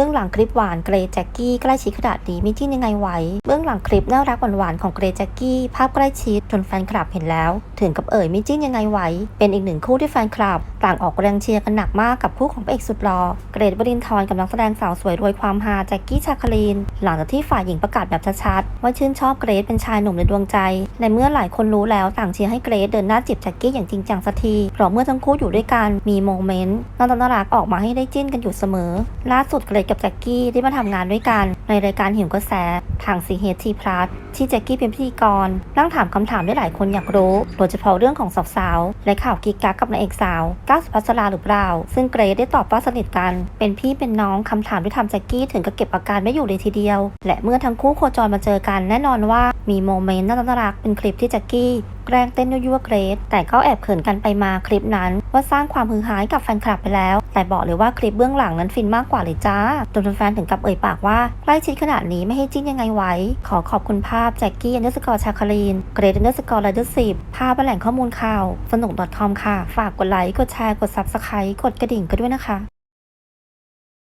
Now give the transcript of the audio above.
บื้องหลังคลิปหวานเกรแจ็กกี้ใกล้ชิดขนาดนี้มีจิ้นยังไงไหวเบื้องหลังคลิปน่ารักหวานๆของเกรแจ็กกี้ภาพใกล้ชิดจนแฟนคลับเห็นแล้ว ถึงกับเอ่ยมีจิ้นยังไงไหวเป็นอีกหนึ่งคู่ที่แฟนคลับต่างออกแรงเชียร์กันหนักมากกับคู่ของพระเอกสุดหล่อเกรดบรินทร์กับนักแสดงสาวสวยรวยความฮาแจ็กกี้ชาคลีน หลังจากที่ฝ่ายหญิงประกาศแบบชัดๆว่าชื่นชอบเกรดเป็นชายหนุ่มในดวงใจ ในเมื่อหลายคนรู้แล้วต่างเชียร์ให้เกรดเดินหน้าจีบแจ็กกี้อย่างจริงจังสักทีเพราะเมื่อทั้งคู่อยู่ด้วยกันมีโมเมนต์น่ารักออกมาให้ได้จิ้นกันอยู่เสมอล่าสุดเกรดกับแจ็กกี้ได้มาทำงานด้วยกัน ในรายการหิวกระแสทางซีเฮทีพลัสที่แจ็กกี้เป็นพิธีกรนั่งถามคำถามได้หลายคนอยากรู้ โดยเฉพาะเรื่องของสาวๆและข่าวกิ๊กกักกับนางเอกสาวก้าวสุภัสราหรือเปล่า ซึ่งเกรดได้ตอบว่าสนิทกัน เป็นพี่เป็นน้องคำถามที่ทำแจ็กกี้ถึงกับเก็บอาการไม่อยู่เลยทีเดียว และเมื่อทั้งคู่โคจรมาเจอกันแน่นอนว่ามีโมเมนต์น่ารักๆเป็นคลิปที่แจ็กกี้ แกล้งเต้นยั่วๆเกรดแต่ก็แอบเขินกันไปมาคลิปนั้น ว่าสร้างความฮือฮากับแฟนคลับไปแล้ว แต่บอกเลยว่าคลิปเบื้องหลังนั้นฟินมากกว่าเลยจ้าจนแฟนถึงกับเอ่ยปากว่าใกล้ชิดขนาดนี้ไม่ให้จิ้นยังไงไว้ขอขอบคุณภาพแจ็คกี้อันเดอร์สกอร์ชาคารีนเกรดอันเดอร์สกอร์ไลเดอร์สิบภาพแหล่งข้อมูลข่าวสนุก .com ค่ะ ฝากกดไลค์กดแชร์กด subscribe กดกระดิ่งกันด้วยนะคะ